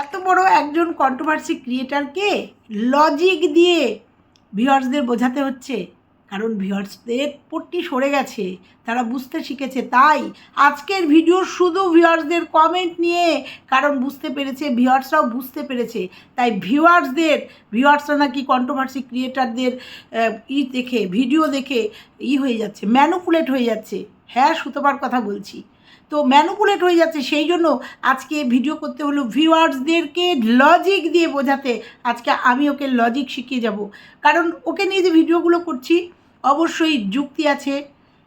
এত বড় একজন কন্ট্রোভার্সি ক্রিয়েটারকে লজিক দিয়ে ভিউয়ার্সদের বোঝাতে হচ্ছে। কারণ ভিউয়ার্সদের পট্টি সরে গেছে, তারা বুঝতে শিখেছে। তাই আজকের ভিডিও শুধু ভিউয়ার্সদের কমেন্ট নিয়ে, কারণ বুঝতে পেরেছে ভিউয়ার্সরাও বুঝতে পেরেছে। তাই ভিউয়ার্সদের ভিউয়ার্সরা নাকি কন্ট্রোভার্সি ক্রিয়েটারদের ই দেখে ভিডিও দেখে ই হয়ে যাচ্ছে ম্যানুকুলেট হয়ে যাচ্ছে। হ্যাঁ সুতোবার কথা বলছি। তো ম্যানুপুলেট হয়ে যাচ্ছে, সেই জন্য আজকে ভিডিও করতে হলো ভিউয়ার্সদেরকে লজিক দিয়ে বোঝাতে। আজকে আমি ওকে লজিক শিখিয়ে যাব। কারণ ওকে নিয়ে যে ভিডিওগুলো করছি, অবশ্যই যুক্তি আছে।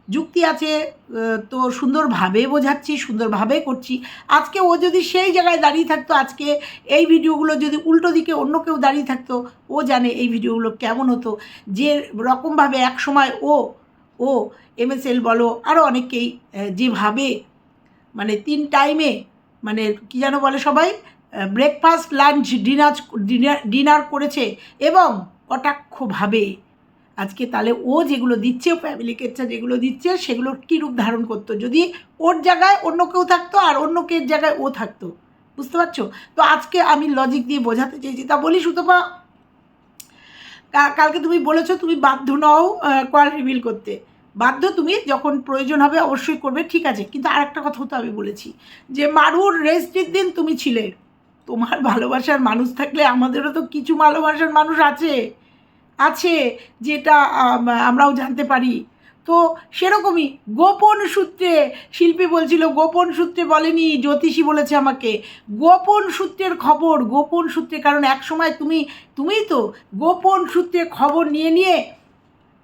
যুক্তি আছে তো সুন্দরভাবে বোঝাচ্ছি, সুন্দরভাবে করছি। আজকে ও যদি সেই জায়গায় দাঁড়িয়ে থাকতো, আজকে এই ভিডিওগুলো যদি উল্টো দিকে অন্য কেউ দাঁড়িয়ে থাকতো, ও জানে এই ভিডিওগুলো কেমন হতো। যে রকমভাবে এক সময় ও ও এমএসএল বলো আরও অনেকেই যেভাবে মানে তিন টাইমে মানে কী যেন বলে সবাই? ব্রেকফাস্ট লাঞ্চ ডিনার ডিনার করেছে এবং কটাক্ষভাবে। আজকে তাহলে ও যেগুলো দিচ্ছে ফ্যামিলি কেচ্ছা যেগুলো দিচ্ছে, সেগুলো কী রূপ ধারণ করতো? যদি ওর জায়গায় অন্য কেউ থাকতো আর অন্য কের জায়গায় ও থাকতো। বুঝতে পারছ? তো আজকে আমি লজিক দিয়ে বোঝাতে চেয়েছি। তা বলি, সুতপা কালকে তুমি বলেছ তুমি বাধ্য নও কোয়াল রিভিল করতে। বাধ্য তুমি যখন প্রয়োজন হবে অবশ্যই করবে, ঠিক আছে। কিন্তু আরেকটা কথা তো আমি বলেছি, যে মারুর রেস্টের দিন তুমি ছিলে। তোমার ভালোবাসার মানুষ থাকলে আমাদেরও তো কিছু ভালোবাসার মানুষ আছে আছে যেটা আমরাও জানতে পারি। তো সেরকমই গোপন সূত্রে, শিল্পী বলছিল, গোপন সূত্রে বলেনি, জ্যোতিষী বলেছে আমাকে, গোপন সূত্রের খবর, গোপন সূত্রে, কারণ এক সময় তুমি, তুমিই তো গোপন সূত্রে খবর নিয়ে নিয়ে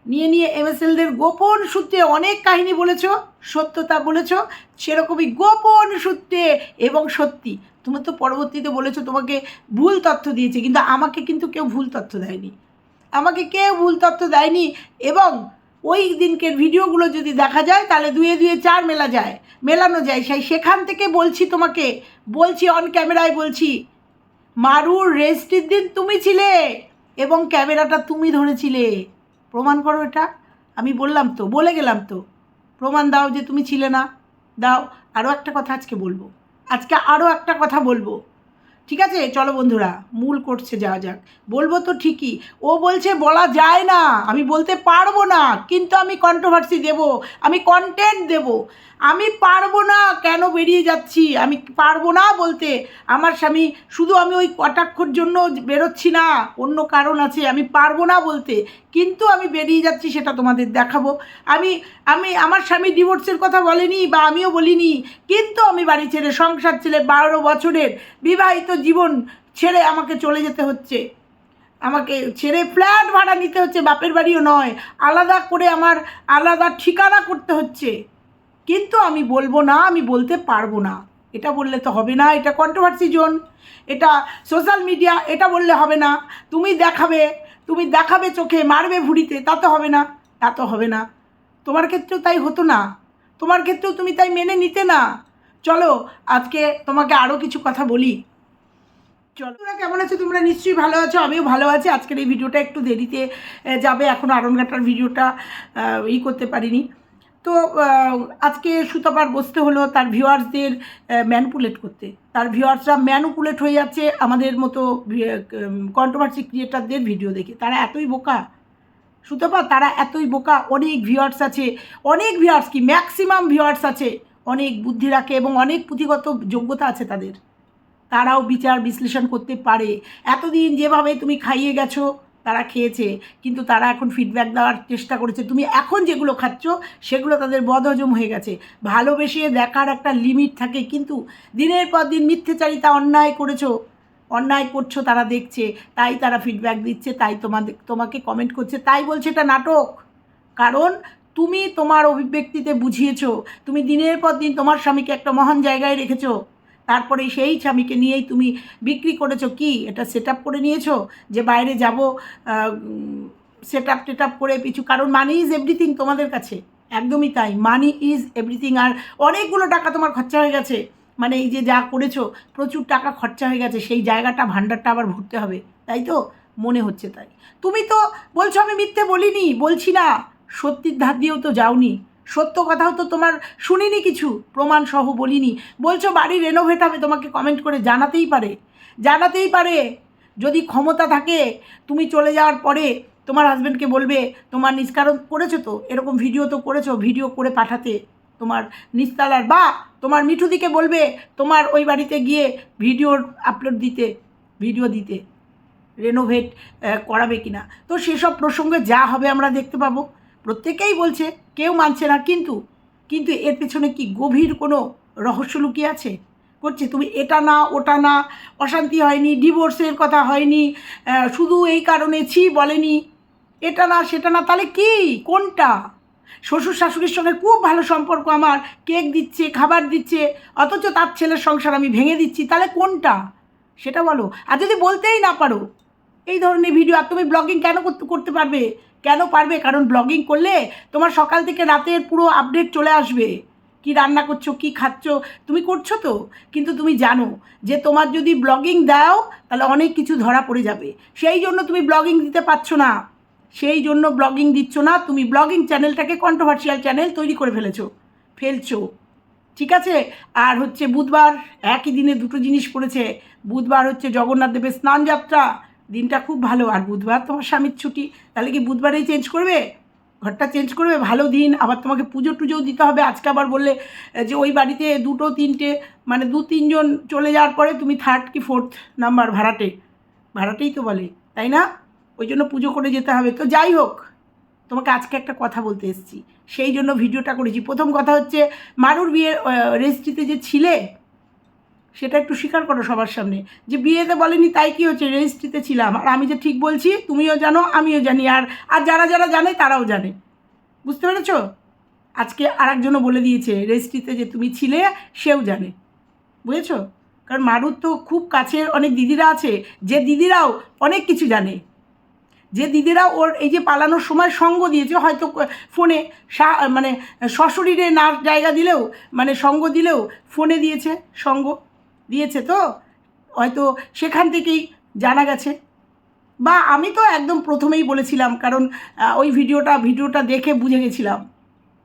নিয়ে নিয়ে এমএসএলদের গোপন সূত্রে অনেক কাহিনী বলেছ, সত্যতা বলেছ, সেরকমই গোপন সূত্রে এবং সত্যি। তুমি তো পরবর্তীতে বলেছ তোমাকে ভুল তথ্য দিয়েছে, কিন্তু আমাকে কিন্তু কেউ ভুল তথ্য দেয়নি। আমাকে কেউ ভুল তথ্য দেয়নি এবং ওই দিনকের ভিডিওগুলো যদি দেখা যায়, তাহলে দুয়ে দুয়ে চার মেলা যায়, মেলানো যায়। সেই সেখান থেকে বলছি তোমাকে, বলছি অন ক্যামেরায় বলছি, মারুর রেস্টের দিন তুমি ছিলে এবং ক্যামেরাটা তুমি ধরেছিলে। প্রমাণ করো এটা। আমি বললাম তো, বলে গেলাম তো। প্রমাণ দাও যে তুমি ছিলে না। দাও আরও একটা কথা আজকে বলব। আজকে আরও একটা কথা বলব। ঠিক আছে? চলো বন্ধুরা, মূল করছে যাওয়া যাক। বলব তো ঠিকই। ও বলছে, বলা যায় না। আমি বলতে পারব না, কিন্তু আমি কন্ট্রোভার্সি দেব। আমি কন্টেন্ট দেব। আমি পারব না কেন বেরিয়ে যাচ্ছি? আমি পারব না বলতে। আমার স্বামী, শুধু আমি ওই কটাক্ষর জন্য বেরোচ্ছি না। অন্য কারণ আছে, আমি পারব না বলতে। কিন্তু আমি বেরিয়ে যাচ্ছি, সেটা তোমাদের দেখাবো। আমি আমি, আমার স্বামী ডিভোর্সের কথা বলেনি বা আমিও বলিনি। কিন্তু আমি বাড়ি ছেড়ে সংসার ছেলে বারো বছরের। বিবাহিত জীবন ছেড়ে আমাকে চলে যেতে হচ্ছে। আমাকে ছেড়ে ফ্ল্যাট ভাড়া নিতে হচ্ছে, বাপের বাড়িও নয়। আলাদা করে আমার আলাদা ঠিকানা করতে হচ্ছে। কিন্তু আমি বলব না, আমি বলতে পারব না। এটা বললে তো হবে না, এটা কন্ট্রোভার্সি জোন এটা সোশ্যাল মিডিয়া এটা বললে হবে না। তুমি দেখাবে তুমি দেখাবে চোখে, মারবে ভুড়িতে, তা তো হবে না, তা তো হবে না। তোমার ক্ষেত্রেও তাই হতো না। তোমার ক্ষেত্রেও তুমি তাই মেনে নিতে না। চলো, আজকে তোমাকে আরও কিছু কথা বলি। চলো। কেমন আছো? তোমরা নিশ্চয়ই ভালো আছো, আমিও ভালো আছি। আজকের এই ভিডিওটা একটু দেরিতে যাবে। এখনও আরনঘাটার ভিডিওটা ই করতে পারিনি। তো আজকে সুতপার বসতে হলো তার ভিউয়ার্সদের ম্যানুপুলেট করতে। তার ভিউয়ার্সরা ম্যানুপুলেট হয়ে যাচ্ছে আমাদের মতো কন্ট্রোভার্সি ক্রিয়েটারদের ভিডিও দেখে। তারা এতই বোকা। সুতপা, তারা এতই বোকা। অনেক ভিউয়ার্স আছে, অনেক ভিউয়ার্স কি ম্যাক্সিমাম ভিউয়ার্স আছে। অনেক বুদ্ধি রাখে এবং অনেক পুঁথিগত যোগ্যতা আছে তাদের। তারাও বিচার বিশ্লেষণ করতে পারে। এতদিন যেভাবে তুমি খাইয়ে গেছো, তারা খেয়েছে, কিন্তু তারা এখন ফিডব্যাক দেওয়ার চেষ্টা করেছে। তুমি এখন যেগুলো খাচ্ছ, সেগুলো তাদের বদহজম হয়ে গেছে। ভালোবেসে দেখার একটা লিমিট থাকে, কিন্তু দিনের পর দিন মিথ্যেচারিতা অন্যায় করেছ, অন্যায় করছ, তারা দেখছে, তাই তারা ফিডব্যাক দিচ্ছে, তাই তোমাদের তোমাকে কমেন্ট করছে, তাই বলছে এটা নাটক। কারণ তুমি তোমার অভিব্যক্তিতে বুঝিয়েছো, তুমি দিনের পর দিন তোমার স্বামীকে একটা মহান জায়গায় রেখেছো। তারপরে সেই স্বামীকে নিয়েই তুমি বিক্রি করেছ কি? এটা সেট করে নিয়েছো? যে বাইরে যাব সেট আপ টেট আপ করে কিছু, কারণ মানি ইজ এভরিথিং তোমাদের কাছে। একদমই তাই। মানি ইজ এভরিথিং আর অনেকগুলো টাকা তোমার খরচা হয়ে গেছে। মানে এই যে যা করেছ, প্রচুর টাকা খরচা হয়ে গেছে। সেই জায়গাটা, ভাণ্ডারটা আবার ভরতে হবে। তাই তো? মনে হচ্ছে তাই। তুমি তো বলছো আমি মিথ্যে বলিনি, বলছি না। সত্যির ধার দিয়েও তো যাওনি। সত্য কথাও তো তোমার শুনিনি কিছু, প্রমাণ সহ বলিনি। বলছো বাড়ি রেনোভেট হবে, তোমাকে কমেন্ট করে জানাতেই পারে। জানাতেই পারে। যদি ক্ষমতা থাকে, তুমি চলে যাওয়ার পরে তোমার হাজব্যান্ডকে বলবে, তোমার নিষ্কারণ করেছ তো? এরকম ভিডিও তো করেছ ভিডিও করে পাঠাতে। তোমার নিস্তালার বা তোমার মিঠুদিকে বলবে, তোমার ওই বাড়িতে গিয়ে ভিডিও আপলোড দিতে ভিডিও দিতে। রেনোভেট করাবে কিনা? তো সেসব প্রসঙ্গে যা হবে আমরা দেখতে পাবো। প্রত্যেকেই বলছে, কেউ মানছে না, কিন্তু কিন্তু এর পেছনে কি গভীর কোনো রহস্য লুকিয়ে আছে? করছে, তুমি এটা না, ওটা না, অশান্তি হয়নি, ডিভোর্সের কথা হয়নি শুধু এই কারণে ছি বলেনি, এটা না, সেটা না, তাহলে কি? কোনটা? শ্বশুর শাশুড়ির সঙ্গে খুব ভালো সম্পর্ক আমার, কেক দিচ্ছে, খাবার দিচ্ছে, অথচ তার ছেলের সংসার আমি ভেঙে দিচ্ছি, তাহলে কোনটা? সেটা বলো। আর যদি বলতেই না পারো, এই ধরনের ভিডিও আর তুমি ব্লগিং কেন করতে পারবে? কেন পারবে? কারণ ব্লগিং করলে তোমার সকাল থেকে রাতের পুরো আপডেট চলে আসবে। কি রান্না করছ, কি খাচ্ছ? তুমি করছ তো? কিন্তু তুমি জানো যে তোমার যদি ব্লগিং দাও, তাহলে অনেক কিছু ধরা পড়ে যাবে। সেই জন্য তুমি ব্লগিং দিতে পারছ না। সেই জন্য ব্লগিং দিচ্ছ না। তুমি ব্লগিং চ্যানেলটাকে কন্ট্রোভার্সিয়াল চ্যানেল তৈরি করে ফেলেছো। ফেলছো। ঠিক আছে? আর হচ্ছে বুধবার, একই দিনে দুটো জিনিস পড়েছে। বুধবার হচ্ছে জগন্নাথ দেবের স্নান যাত্রা দিনটা খুব ভালো। আর বুধবার তোমার স্বামীর ছুটি। তাহলে কি বুধবারেই চেঞ্জ করবে? ঘরটা চেঞ্জ করবে? ভালো দিন। আবার তোমাকে পুজো টুজোও দিতে হবে। আজকে আবার বললে যে ওই বাড়িতে দুটো, তিনটে মানে দু, তিনজন চলে যাওয়ার পরে তুমি থার্ড কি ফোর্থ নাম্বার ভাড়াটে। ভাড়াটেই তো বলে, তাই না? ওই জন্য পুজো করে যেতে হবে। তো যাই হোক, তোমাকে আজকে একটা কথা বলতে এসেছি। সেই জন্য ভিডিওটা করেছি। প্রথম কথা হচ্ছে, মারুর বিয়ের রেজিস্ট্রিতে যে ছিলে সেটা একটু স্বীকার করো সবার সামনে। যে বিয়েতে বলেনি তাই কি হচ্ছে? রেজিস্ট্রিতে ছিলাম। আর আমি যে ঠিক বলছি, তুমিও জানো, আমিও জানি। আর আর যারা যারা জানে, তারাও জানে। বুঝতে পেরেছ? আজকে আর একজনও বলে দিয়েছে, রেজিস্ট্রিতে যে তুমি ছিলে, সেও জানে। বুঝেছ? কারণ মারুর তো খুব কাছের অনেক দিদিরা আছে। যে দিদিরাও অনেক কিছু জানে। যে দিদিরা ওর এই যে পালানোর সময় সঙ্গ দিয়েছে, হয়তো ফোনে মানে সশরীরে না জায়গা দিলেও মানে সঙ্গ দিলেও ফোনে দিয়েছে সঙ্গ। দিয়েছে তো? হয়তো সেখান থেকেই জানা গেছে। বা আমি তো একদম প্রথমেই বলেছিলাম, কারণ ওই ভিডিওটা ভিডিওটা দেখে বুঝে গেছিলাম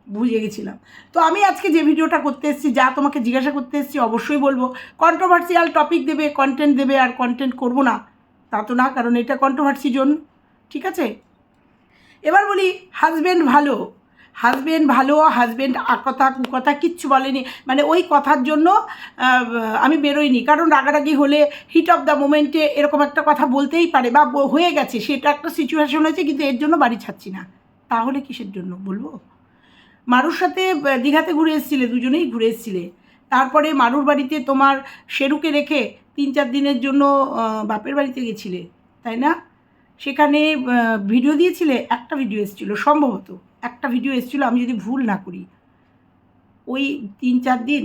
বুঝে গেছিলাম। তো আমি আজকে যে ভিডিওটা করতে এসেছি, যা তোমাকে জিজ্ঞাসা করতে এসেছি, অবশ্যই বলব। কন্ট্রোভার্সিয়াল টপিক দেবে কন্টেন্ট দেবে, আর কন্টেন্ট করব না, তা তো না, কারণ এটা কন্ট্রোভার্সি জোন, ঠিক আছে? এবার বলি হাজব্যান্ড ভালো হাজব্যান্ড ভালো হাজব্যান্ড আকথা কথা কিচ্ছু বলেনি। মানে ওই কথার জন্য আমি বেরোইনি। কারণ রাগারাগি হলে হিট অফ দ্য মোমেন্টে এরকম একটা কথা বলতেই পারে বা হয়ে গেছে। সেটা একটা সিচুয়েশন হয়েছে, কিন্তু এর জন্য বাড়ি ছাড়ছি না। তাহলে কিসের জন্য বলব? মারুর সাথে দীঘাতে ঘুরে এসেছিলে, দুজনেই ঘুরে এসেছিলে। তারপরে মারুর বাড়িতে তোমার শেরুকে রেখে তিন চার দিনের জন্য বাপের বাড়িতে গেছিলে, তাই না? সেখানে ভিডিও দিয়েছিলে? একটা ভিডিও এসেছিল, সম্ভবত। একটা ভিডিও এসেছিল, আমি যদি ভুল না করি। ওই তিন চার দিন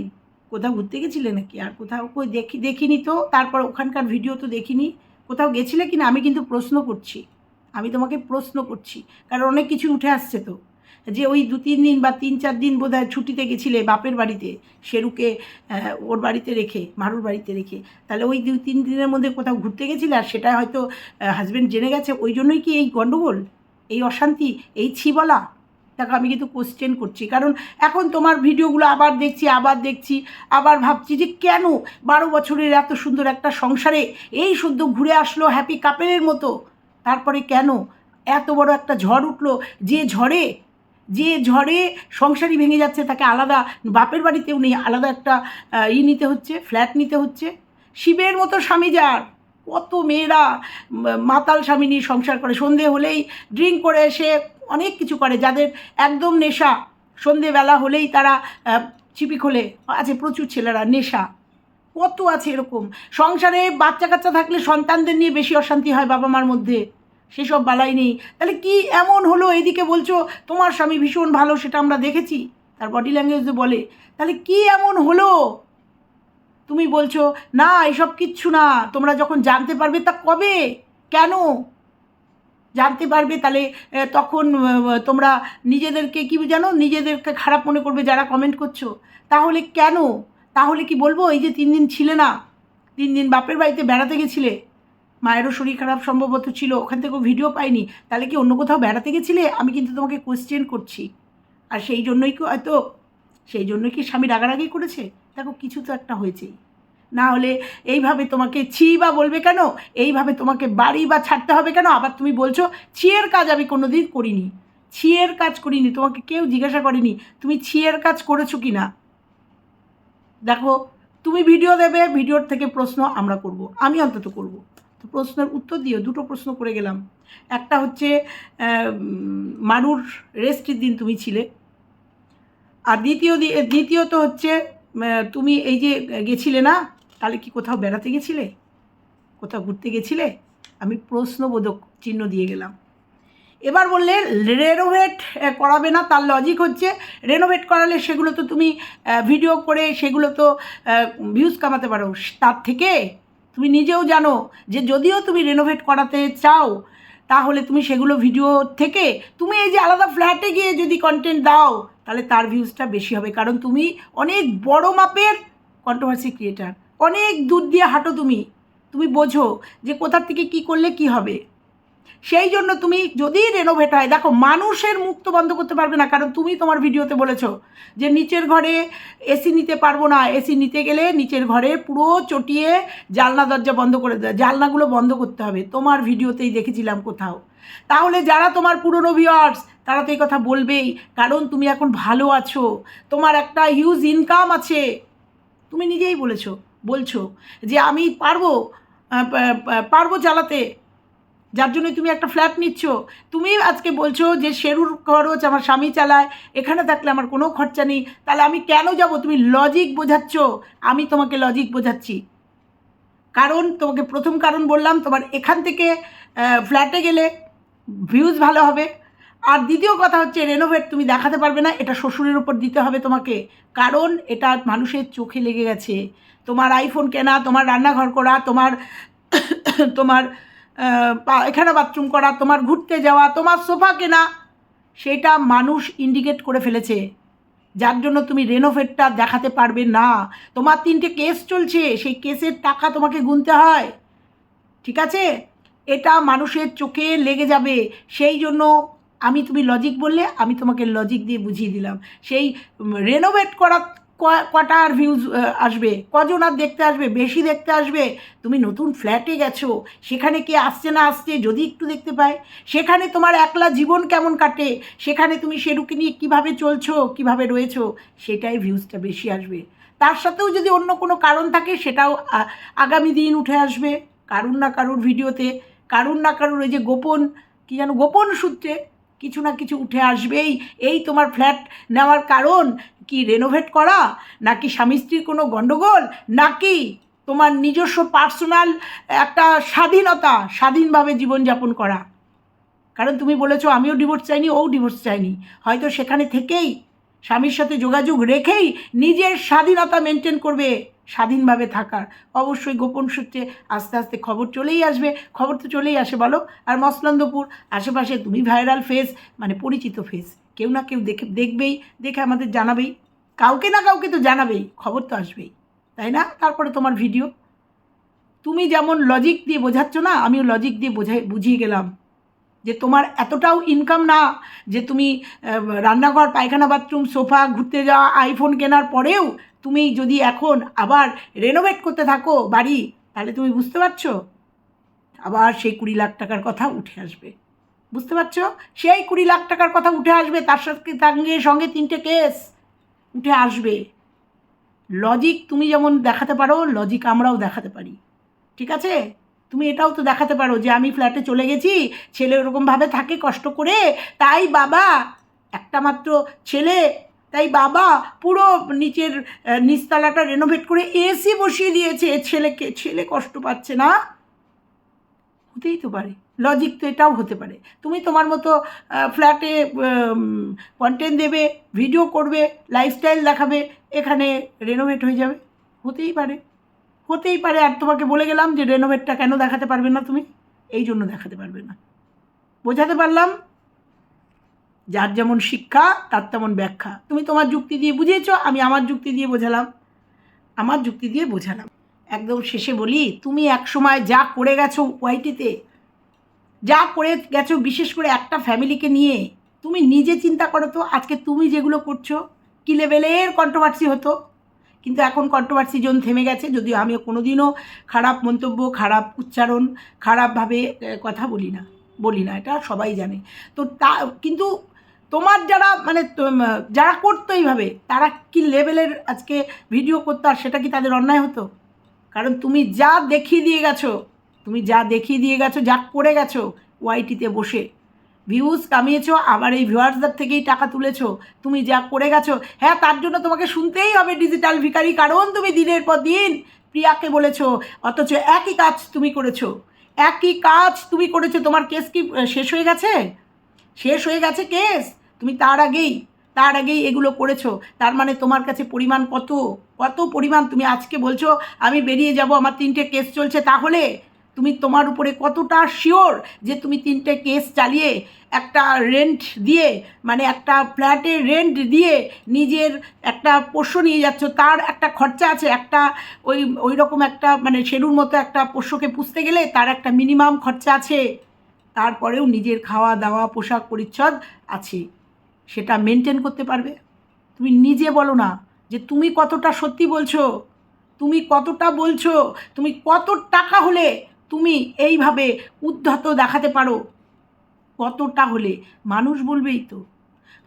কোথাও ঘুরতে গেছিলে নাকি? আর কোথাও কই দেখি, দেখিনি তো, তারপর ওখানকার ভিডিও তো দেখিনি। কোথাও গেছিলে কি না আমি কিন্তু প্রশ্ন করছি। আমি তোমাকে প্রশ্ন করছি। কারণ অনেক কিছু উঠে আসছে তো। যে ওই দু তিন দিন বা তিন চার দিন বোধ হয় ছুটিতে গেছিলে বাপের বাড়িতে শেরুকে ওর বাড়িতে রেখে, মারুর বাড়িতে রেখে। তাহলে ওই দু তিন দিনের মধ্যে কোথাও ঘুরতে গেছিলে? আর সেটা হয়তো হাজব্যান্ড জেনে গেছে। ওই জন্যই কি এই গণ্ডগোল এই অশান্তি? এই ছি বলা দেখো আমি কিন্তু কোশ্চেন করছি। কারণ এখন তোমার ভিডিওগুলো আবার দেখছি আবার দেখছি, আবার ভাবছি যে কেন বারো বছরের এত সুন্দর একটা সংসারে এই শুদ্ধ ঘুরে আসলো হ্যাপি কাপেলের মতো? তারপরে কেন এত বড় একটা ঝড় উঠল? যে ঝড়ে যে ঝড়ে সংসারই ভেঙে যাচ্ছে, তাকে আলাদা বাপের বাড়িতেও নেই, আলাদা একটা ই নিতে হচ্ছে ফ্ল্যাট নিতে হচ্ছে। শিবের মতো স্বামী যার, কত মেয়েরা মাতাল স্বামী নিয়ে সংসার করে। সন্ধে হলেই ড্রিঙ্ক করে এসে অনেক কিছু করে যাদের একদম নেশা। সন্ধেবেলা হলেই তারা চিপি খোলে। আছে প্রচুর ছেলেরা, নেশা। কত আছে এরকম। সংসারে বাচ্চা কাচ্চা থাকলে সন্তানদের নিয়ে বেশি অশান্তি হয় বাবা মার মধ্যে। সেসব বালাই নেই। তাহলে কি এমন হলো এদিকে বলছো, তোমার স্বামী ভীষণ ভালো, সেটা আমরা দেখেছি তার বডি ল্যাঙ্গুয়েজে বলে। তাহলে কি এমন হলো? তুমি বলছো, না, এসব কিচ্ছু না। তোমরা যখন জানতে পারবে, তা কবে? কেন? জানতে পারবে, তাহলে তখন তোমরা নিজেদেরকে কি জানো? নিজেদেরকে খারাপ মনে করবে যারা কমেন্ট করছ। তাহলে কেন? তাহলে কি বলব? এই যে তিন দিন ছিলে না, তিন দিন বাপের বাড়িতে বেড়াতে গেছিলে, মায়েরও শরীর খারাপ সম্ভবত ছিল, ওখান থেকেও ভিডিও পাইনি, তাহলে কি অন্য কোথাও বেড়াতে গেছিলে? আমি কিন্তু তোমাকে কোয়েশ্চেন করছি। আর সেই জন্যই কি হয়তো, সেই জন্যই কি স্বামী রাগারাগি করেছে? দেখো, কিছু তো একটা হয়েছেই। না হলে এইভাবে তোমাকে ছি বা বলবে কেন? এইভাবে তোমাকে বাড়ি বা ছাড়তে হবে কেন? আবার তুমি বলছো, ছিয়ের কাজ আমি কোনো দিন করিনি। ছিয়ের কাজ করিনি, তোমাকে কেউ জিজ্ঞাসা করেনি, তুমি ছিয়ের কাজ করেছ কি না? দেখো, তুমি ভিডিও দেবে, ভিডিওর থেকে প্রশ্ন আমরা করব, আমি অন্তত করব। তো প্রশ্নের উত্তর দিও দুটো প্রশ্ন করে গেলাম। একটা হচ্ছে মারুর রেস্টের দিন তুমি ছিলে। আর দ্বিতীয় দ্বিতীয়ত হচ্ছে তুমি এই যে গেছিলে না তাহলে কি কোথাও বেড়াতে গেছিলে? কোথাও ঘুরতে গেছিলে? আমি প্রশ্নবোধক চিহ্ন দিয়ে গেলাম। এবার বললে, রেনোভেট করাবে না, তার লজিক হচ্ছে, রেনোভেট করালে সেগুলো তো তুমি ভিডিও করে সেগুলো তো ভিউজ কামাতে পারো। তার থেকে তুমি নিজেও জানো যে যদিও তুমি রেনোভেট করাতে চাও, তাহলে তুমি সেগুলো ভিডিও থেকে তুমি এই যে আলাদা ফ্ল্যাটে গিয়ে যদি কন্টেন্ট দাও, তাহলে তার ভিউজটা বেশি হবে। কারণ তুমি অনেক বড় মাপের কন্ট্রোভার্সি ক্রিয়েটার অনেক দূর দিয়ে হাঁটো তুমি। তুমি বোঝো যে কোথার থেকে কি করলে কি হবে। সেই জন্য তুমি যদি রেনোভেট হয়, দেখো মানুষের মুখ তো বন্ধ করতে পারবে না, কারণ তুমি তোমার ভিডিওতে বলেছ যে নিচের ঘরে এসি নিতে পারব না। এসি নিতে গেলে নিচের ঘরে পুরো চটিয়ে জানলা, দরজা বন্ধ করে দেয় জানলাগুলো বন্ধ করতে হবে। তোমার ভিডিওতেই দেখেছিলাম কোথাও। তাহলে যারা তোমার পুরনো ভিউয়ার্স তারা তো এই কথা বলবেই, কারণ তুমি এখন ভালো আছো। তোমার একটা হিউজ ইনকাম আছে। তুমি নিজেই বলেছ। বলছো যে আমি পারব পারব চালাতে যার জন্য তুমি একটা ফ্ল্যাট নিচ্ছ। তুমি আজকে বলছো যে শেরুর খরচ আমার স্বামী চালায়, এখানে থাকলে আমার কোনো খরচা নেই। তাহলে আমি কেন যাব? তুমি লজিক বোঝাচ্ছ, আমি তোমাকে লজিক বোঝাচ্ছি। কারণ, তোমাকে প্রথম কারণ বললাম, তোমার এখান থেকে ফ্ল্যাটে গেলে ভিউজ ভালো হবে। আর দ্বিতীয় কথা হচ্ছে রেনোভেট তুমি দেখাতে পারবে না, এটা শ্বশুরের উপর দিতে হবে তোমাকে। কারণ এটা মানুষের চোখে লেগে গেছে। তোমার আইফোন কেনা, তোমার রান্নাঘর করা, তোমার তোমার পায়খানা বাথরুম করা, তোমার ঘুরতে যাওয়া, তোমার সোফা কেনা, সেটা মানুষ ইন্ডিকেট করে ফেলেছে। যার জন্য তুমি রেনোভেটটা দেখাতে পারবে না। তোমার তিনটে কেস চলছে, সেই কেসের টাকা তোমাকে গুনতে হয়। ঠিক আছে? এটা মানুষের চোখে লেগে যাবে। সেই জন্য আমি তুমি লজিক বললে, আমি তোমাকে লজিক দিয়ে বুঝিয়ে দিলাম। সেই রেনোভেট করা কটা আর ভিউজ আসবে? কজন আর দেখতে আসবে? বেশি দেখতে আসবে? তুমি নতুন ফ্ল্যাটে গেছো। সেখানে কে আসছে না আসছে যদি একটু দেখতে পায়। সেখানে তোমার একলা জীবন কেমন কাটে? সেখানে তুমি সেরুকে নিয়ে কীভাবে চলছো? কীভাবে রয়েছো? সেটাই ভিউজটা বেশি আসবে। তার সাথেও যদি অন্য কোনো কারণ থাকে, সেটাও আগামী দিন উঠে আসবে। কারুর না কারুর ভিডিওতে কারুর না কারুর ওই যে গোপন, কি যেন গোপন সূত্রে কিছু না কিছু উঠে আসবেই। এই তোমার ফ্ল্যাট নেওয়ার কারণ কি রেনোভেট করা? নাকি স্বামী স্ত্রীর কোনো গণ্ডগোল নাকি তোমার নিজস্ব পার্সোনাল একটা স্বাধীনতা, স্বাধীনভাবে জীবনযাপন করা? কারণ তুমি বলেছ, আমিও ডিভোর্স চাইনি, ও ডিভোর্স চাইনি হয়তো সেখানে থেকেই স্বামীর সাথে যোগাযোগ রেখেই নিজের স্বাধীনতা মেনটেন করবে। স্বাধীনভাবে থাকার। অবশ্যই গোপন সূত্রে আস্তে আস্তে খবর চলেই আসবে। খবর তো চলেই আসে, বলো। আর মসলন্দপুর আশেপাশে তুমি ভাইরাল ফেস মানে পরিচিত ফেস, কেউ না কেউ দেখে, দেখবেই, দেখে আমাদের জানাবেই। কাউকে না কাউকে তো জানাবেই, খবর তো আসবেই, তাই না? তারপরে তোমার ভিডিও। তুমি যেমন লজিক দিয়ে বোঝাচ্ছ না, আমিও লজিক দিয়ে বোঝাই, বুঝিয়ে গেলাম যে তোমার এতটাও ইনকাম না যে তুমি রান্নাঘর, পায়খানা বাথরুম সোফা ঘুরতে যাওয়া আইফোন কেনার পরেও তুমি যদি এখন আবার রেনোভেট করতে থাকো বাড়ি, তাহলে তুমি বুঝতে পারছ? আবার সেই কুড়ি লাখ টাকার কথা উঠে আসবে। বুঝতে পারছ? সেই কুড়ি লাখ টাকার কথা উঠে আসবে, তার সাথে সঙ্গে সঙ্গে তিনটে কেস উঠে আসবে। লজিক তুমি যেমন দেখাতে পারো লজিক আমরাও দেখাতে পারি। ঠিক আছে? তুমি এটাও তো দেখাতে পারো যে আমি ফ্ল্যাটে চলে গেছি, ছেলে ওরকমভাবে থাকে কষ্ট করে, তাই বাবা, একটা মাত্র ছেলে তাই বাবা পুরো নিচের নিচতলাটা রেনোভেট করে এসি বসিয়ে দিয়েছে। ছেলেকে, ছেলে কষ্ট পাচ্ছে না? হতেই তো পারে। লজিক তো এটাও হতে পারে। তুমি তোমার মতো ফ্ল্যাটে কন্টেন্ট দেবে ভিডিও করবে লাইফস্টাইল দেখাবে, এখানে রেনোভেট হয়ে যাবে। হতেই পারে। হতেই পারে। আর তোমাকে বলে গেলাম যে রেনোভেটটা কেন দেখাতে পারবে না তুমি? এই জন্য দেখাতে পারবে না। বোঝাতে পারলাম? যার যেমন শিক্ষা, তার তেমন ব্যাখ্যা। তুমি তোমার যুক্তি দিয়ে বুঝিয়েছ, আমি আমার যুক্তি দিয়ে বোঝালাম। আমার যুক্তি দিয়ে বোঝালাম। একদম শেষে বলি, তুমি এক সময় যা করে গেছো ওয়াইটিতে, যা করে গেছো বিশেষ করে একটা ফ্যামিলিকে নিয়ে, তুমি নিজে চিন্তা করো তো, আজকে তুমি যেগুলো করছ, কী লেভেলের কন্ট্রোভার্সি হতো? কিন্তু এখন কন্ট্রোভার্সি জোন থেমে গেছে, যদিও আমিও কোনোদিনও খারাপ মন্তব্য, খারাপ উচ্চারণ, খারাপভাবে কথা বলি না বলি না, এটা সবাই জানে। তো তা, কিন্তু তোমার যারা মানে যারা করতো এইভাবে, তারা কি লেভেলের আজকে ভিডিও করতো আর সেটা কি তাদের অন্যায় হতো? কারণ তুমি যা দেখিয়ে দিয়ে গেছো, তুমি যা দেখিয়ে দিয়ে গেছো, যা করে গেছো ওয়াইটিতে বসে ভিউজ কামিয়েছো, আবার এই ভিউয়ার্সদের থেকেই টাকা তুলেছো, তুমি যা করে গেছো হ্যাঁ তার জন্য তোমাকে শুনতেই হবে ডিজিটাল ভিখারি, কারণ তুমি দিনের পর দিন প্রিয়াকে বলেছ, অথচ একই কাজ তুমি করেছ, একই কাজ তুমি করেছ, তোমার কেস কি শেষ হয়ে গেছে? শেষ হয়ে গেছে কেস তুমি তার আগেই তার আগেই এগুলো করেছ। তার মানে তোমার কাছে পরিমাণ কত? কত পরিমাণ তুমি আজকে বলছো, আমি বেরিয়ে যাব, আমার তিনটে কেস চলছে। তাহলে তুমি তোমার উপরে কতটা শিওর যে তুমি তিনটে কেস চালিয়ে একটা রেন্ট দিয়ে মানে একটা ফ্ল্যাটের রেন্ট দিয়ে নিজের একটা পোষ্য নিয়ে যাচ্ছ? তার একটা খরচা আছে, একটা ওই ওই রকম একটা মানে সেরুর মতো একটা পোষ্যকে পুষতে গেলে তার একটা মিনিমাম খরচা আছে। তারপরেও নিজের খাওয়া দাওয়া পোশাক পরিচ্ছদ আছে। সেটা মেনটেন করতে পারবে। তুমি নিজে বলো না যে তুমি কতটা সত্যি বলছো, তুমি কতটা বলছো, তুমি কত টাকা হলে তুমি এইভাবে উদ্ধত দেখাতে পারো। কতটা হলে? মানুষ বলবেই তো।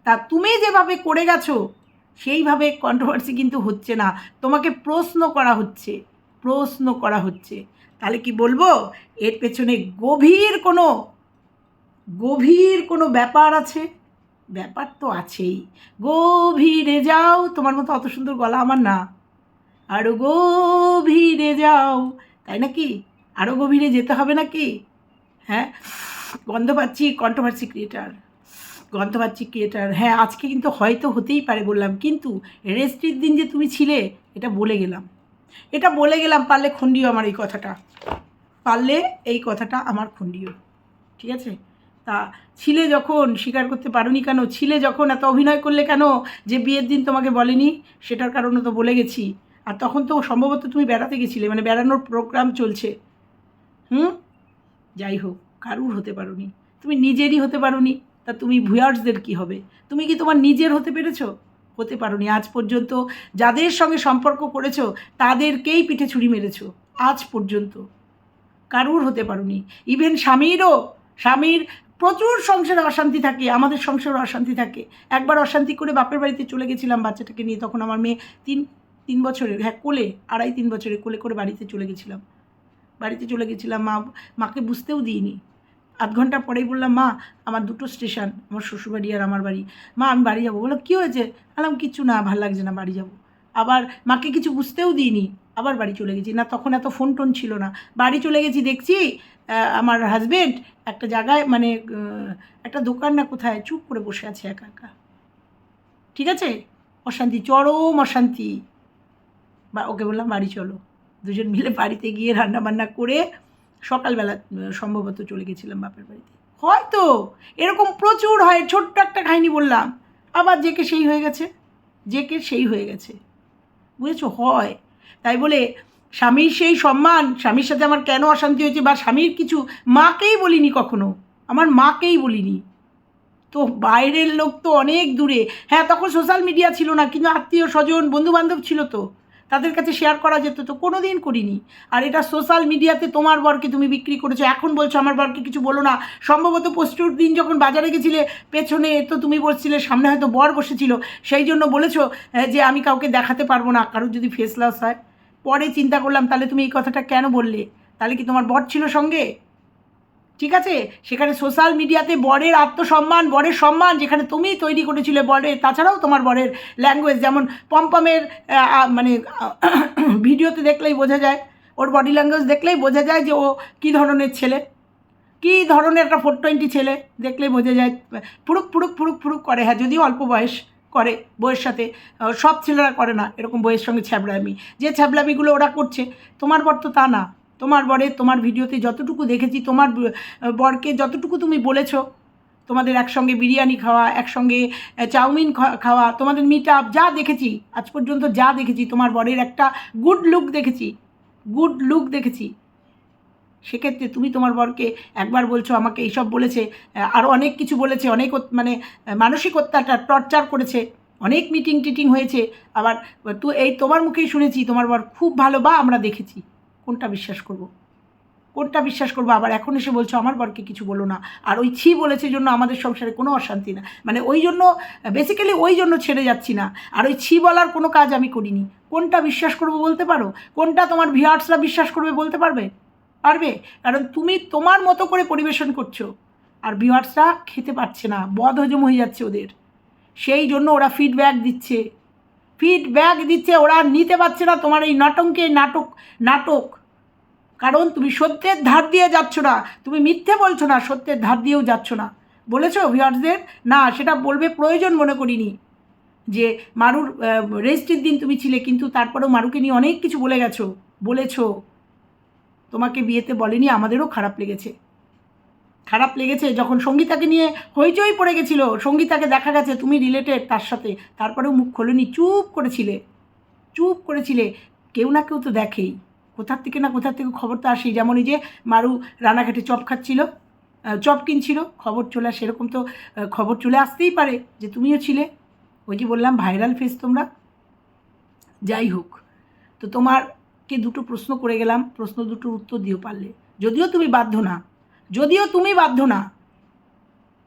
তা তুমি যেভাবে করে গেছো, সেইভাবে কন্ট্রোভার্সি কিন্তু হচ্ছে না। তোমাকে প্রশ্ন করা হচ্ছে, প্রশ্ন করা হচ্ছে। তাহলে কি বলব? এর পেছনে গভীর কোনো গভীর কোনো ব্যাপার আছে? ব্যাপার তো আছেই। গভীরে যাও, তোমার মতো অত সুন্দর গলা আমার না। আরও গভীরে যাও। তাই নাকি? আরও গভীরে যেতে হবে নাকি? হ্যাঁ গন্ধ পাচ্ছি কন্ট্রোভার্সি ক্রিয়েটার গন্ধ পাচ্ছি ক্রিয়েটার হ্যাঁ আজকে কিন্তু হয়তো হতেই পারে বললাম, কিন্তু রেস্ট্রির দিন যে তুমি ছিলে, এটা বলে গেলাম। এটা বলে গেলাম, পারলে খণ্ডিও আমার এই কথাটা। পারলে এই কথাটা আমার খণ্ডিও ঠিক আছে? তা ছিলে যখন, স্বীকার করতে পারোনি কেন? ছিলে যখন এত অভিনয় করলে কেন যে বিয়ের দিন তোমাকে বলেনি? সেটার কারণে তো বলে গেছি। আর তখন তো সম্ভবত তুমি বেড়াতে গেছিলে মানে বেড়ানোর প্রোগ্রাম চলছে। হুম? যাই হোক, কারুর হতে পারোনি। তুমি নিজেরই হতে পারোনি, তা তুমি ভুয়ার্সদের কি হবে? তুমি কি তোমার নিজের হতে পেরেছ? হতে পারোনি। আজ পর্যন্ত যাদের সঙ্গে সম্পর্ক করেছ, তাদেরকেই পিঠে ছুরি মেরেছো। আজ পর্যন্ত। কারুর হতে পারোনি। ইভেন স্বামীরও, স্বামীর প্রচুর সংসারে অশান্তি থাকে, আমাদের সংসারে অশান্তি থাকে। একবার অশান্তি করে বাপের বাড়িতে চলে গেছিলাম বাচ্চাটাকে নিয়ে, তখন আমার মেয়ে তিন তিন বছরের হ্যাঁ কোলে, আড়াই, তিন বছরের কোলে করে বাড়িতে চলে গেছিলাম। বাড়িতে চলে গেছিলাম, মা, মাকে বুঝতেও দিইনি। আধ ঘণ্টা পরেই বললাম, মা, আমার দুটো স্টেশন, আমার শ্বশুরবাড়ি আর আমার বাড়ি। মা, আমি বাড়ি যাব। বললাম, কী হয়েছে? বললাম, কিছু না, ভালো লাগছে না, বাড়ি যাব। আবার মাকে কিছু বুঝতেও দিইনি। আবার বাড়ি চলে গেছি। না, তখন এত ফোন টোন ছিল না। বাড়ি চলে গেছি, দেখছি আমার হাজবেন্ড একটা জায়গায় মানে একটা দোকান না কোথায়, চুপ করে বসে আছে একা একা। ঠিক আছে? অশান্তি, চরম অশান্তি। বা, ওকে বললাম, বাড়ি চলো। দুজন মিলে বাড়িতে গিয়ে রান্না বান্না করে সকালবেলা সম্ভবত চলে গেছিলাম বাপের বাড়িতে। হয়তো, এরকম প্রচুর হয়, ছোট্ট একটা কাহিনী বললাম। আবার যে কে সেই হয়ে গেছে, যে কে সেই হয়ে গেছে। বুঝেছ? হয়। তাই বলে, স্বামীর সেই সম্মান, স্বামীর সাথে আমার কেন অশান্তি হয়েছে বা স্বামীর কিছু মাকেই বলিনি কখনো? আমার মাকেই বলিনি। তো বাইরের লোক তো অনেক দূরে। হ্যাঁ তখন সোশ্যাল মিডিয়া ছিল না, কিন্তু আত্মীয় স্বজন বন্ধুবান্ধব ছিল তো। তাদের কাছে শেয়ার করা যেত তো কোনো দিন করিনি। আর এটা সোশ্যাল মিডিয়াতে তোমার বরকে তুমি বিক্রি করেছ, এখন বলছো আমার বরকে কিছু বলো না। সম্ভবত পোস্টুর দিন যখন বাজারে গেছিলে, পেছনে তো তুমি বলছিলে সামনে হয়তো বর বসেছিল। সেই জন্য বলেছ যে আমি কাউকে দেখাতে পারব না, কারোর যদি ফেস লস হয়। পরে চিন্তা করলাম, তাহলে তুমি এই কথাটা কেন বললে? তাহলে কি তোমার বর ছিল সঙ্গে? ঠিক আছে? সেখানে সোশ্যাল মিডিয়াতে বরের আত্মসম্মান, বরের সম্মান যেখানে তুমি তৈরি করেছিলে বরের, তাছাড়াও তোমার বরের ল্যাঙ্গুয়েজ যেমন পম্পমের মানে ভিডিওতে দেখলেই বোঝা যায়, ওর বডি ল্যাঙ্গুয়েজ দেখলেই বোঝা যায় যে ও কী ধরনের ছেলে, কী ধরনের একটা ফোর টোয়েন্টি ছেলে, দেখলেই বোঝা যায় ফুরুক ফুরুক ফুরুক ফুরুক করে হ্যাঁ যদিও অল্প বয়স করে বইয়ের সাথে সব ছেলেরা করে না, এরকম বইয়ের সঙ্গে ছ্যাবলামি যে ছ্যাবলামিগুলো ওরা করছে, তোমার বর তো তা না তোমার বরে তোমার ভিডিওতে যতটুকু দেখেছি, তোমার বরকে যতটুকু তুমি বলেছ, তোমাদের একসঙ্গে বিরিয়ানি খাওয়া, একসঙ্গে চাউমিন খাওয়া, তোমাদের মিট আপ যা দেখেছি, আজ পর্যন্ত যা দেখেছি, তোমার বরের একটা গুড লুক দেখেছি গুড লুক দেখেছি। সেক্ষেত্রে তুমি তোমার বরকে একবার বলছো, আমাকে এইসব বলেছে আরও অনেক কিছু বলেছে, অনেক মানে মানসিক অত্যাচার টর্চার করেছে, অনেক মিটিং টিটিং হয়েছে, আবার তো এই তোমার মুখেই শুনেছি, তোমার বর খুব ভালো বা আমরা দেখেছি। কোনটা বিশ্বাস করব? কোনটা বিশ্বাস করব? আবার এখন এসে বলছো, আমার বরকে কিছু বলো না। আর ওই ছি বলেছে জন্য আমাদের সংসারে কোনো অশান্তি না। মানে ওই জন্য বেসিক্যালি ওই জন্য ছেড়ে যাচ্ছি না। আর ওই ছি বলার কোনো কাজ আমি করিনি। কোনটা বিশ্বাস করব বলতে পারো? কোনটা তোমার ভিয়ার্সরা বিশ্বাস করবে বলতে পারবে? পারবে? কারণ তুমি তোমার মতো করে পরিবেশন করছ। আর ভিউয়ার্সরা খেতে পারছে না। বদ হজম হয়ে যাচ্ছে ওদের। সেই জন্য ওরা ফিডব্যাক দিচ্ছে। ফিডব্যাক দিচ্ছে, ওরা নিতে পারছে না তোমার এই নটঙ্কে নাটক নাটক। কারণ তুমি সত্যের ধার দিয়ে যাচ্ছ না। তুমি মিথ্যে বলছো না, সত্যের ধার দিয়েও যাচ্ছ না। বলেছ ভিউয়ার্সদের? না, সেটা বলবে প্রয়োজন মনে করিনি। যে মারুর রেজিস্ট্রির দিন তুমি ছিলে, কিন্তু তারপরেও মারুকে নিয়ে অনেক কিছু বলে গেছো, বলেছ। তোমাকে বিয়েতে বলেনি, আমাদেরও খারাপ লেগেছে। খারাপ লেগেছে যখন সঙ্গীতাকে নিয়ে হইচই পড়ে গেছিল। সঙ্গীতাকে দেখা গেছে, তুমি রিলেটেড তার সাথে। তারপরেও মুখ খোলেনি, চুপ করেছিলে। চুপ করেছিলে। কেউ না কেউ তো দেখেই। কোথার থেকে না কোথার থেকে খবর তো আসেই। যেমন এই যে মারু রানাঘাটে চপ খাচ্ছিল চপ কিনছিল, খবর চলে আসে, এরকম তো খবর চলে আসতেই পারে যে তুমিও ছিলে। ওই যে বললাম ভাইরাল ফেস তোমরা। যাই হোক, তো তোমারকে দুটো প্রশ্ন করে গেলাম। প্রশ্ন দুটোর উত্তর দিও পারলে। যদিও তুমি বাধ্য না, যদিও তুমি বাধ্য না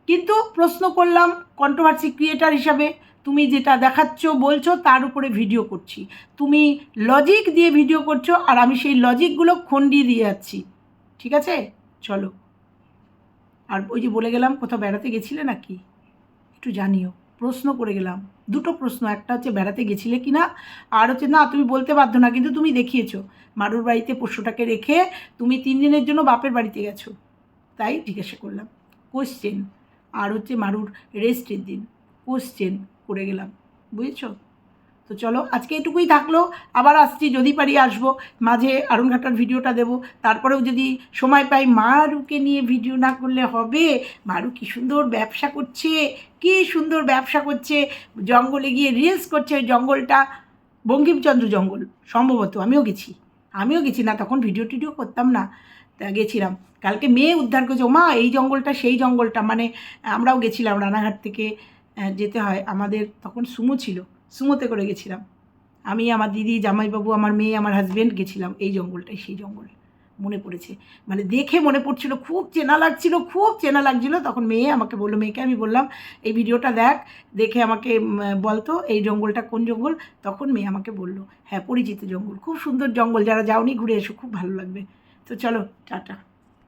কিন্তু প্রশ্ন করলাম কন্ট্রোভার্সি ক্রিয়েটার হিসাবে, তুমি যেটা দেখাচ্ছ, বলছো, তার উপরে ভিডিও করছি। তুমি লজিক দিয়ে ভিডিও করছ, আর আমি সেই লজিকগুলো খন্ডিয়ে দিয়ে যাচ্ছি। ঠিক আছে? চলো। আর ওই যে বলে গেলাম, কোথাও বেড়াতে গেছিলে নাকি? একটু জানিও। প্রশ্ন করে গেলাম। দুটো প্রশ্ন, একটা হচ্ছে বেড়াতে গেছিলে কি না আর হচ্ছে না, তুমি বলতে বাধ্য না, কিন্তু তুমি দেখিয়েছো। মারুর বাড়িতে পশুটাকে রেখে তুমি তিন দিনের জন্য বাপের বাড়িতে গেছো। তাই জিজ্ঞাসা করলাম। কোশ্চেন আর হচ্ছে মারুর রেস্টের দিন কোশ্চেন করে গেলাম, বুঝেছ? তো চলো, আজকে এটুকুই থাকল, আবার আসছি, যদি পারি আসব, মাঝে আরুনঘাটার ভিডিওটা দেবো, তারপরেও যদি সময় পাই, মারুকে নিয়ে ভিডিও না করলে হবে? মারু কি সুন্দর ব্যবসা করছে, কি সুন্দর ব্যবসা করছে, জঙ্গলে গিয়ে রিলস করছে, ওই জঙ্গলটা বঙ্কিমচন্দ্র জঙ্গল, সম্ভবত, আমিও গেছি আমিও গেছি না, তখন ভিডিও টিডিও করতাম না, তা গেছিলাম। কালকে মেয়ে উদ্ধার করেছে মা এই জঙ্গলটা, সেই জঙ্গলটা। মানে আমরাও গেছিলাম রানাঘাট থেকে যেতে হয়। আমাদের তখন সুমো ছিল, সুমোতে করে গেছিলাম। আমি, আমার দিদি, জামাইবাবু, আমার মেয়ে, আমার হাজব্যান্ড গেছিলাম, এই জঙ্গলটাই, সেই জঙ্গল। মনে পড়েছে। মানে দেখে মনে পড়ছিল, খুব চেনা লাগছিল, খুব চেনা লাগছিল। তখন মেয়ে আমাকে বলল, মেয়েকে আমি বললাম, এই ভিডিওটা দেখ, দেখে আমাকে বলতো এই জঙ্গলটা কোন জঙ্গল? তখন মেয়ে আমাকে বলল হ্যাঁ পরিচিত জঙ্গল, খুব সুন্দর জঙ্গল, যারা যাওনি, ঘুরে এসো, খুব ভালো লাগবে। তো চলো, টাটা।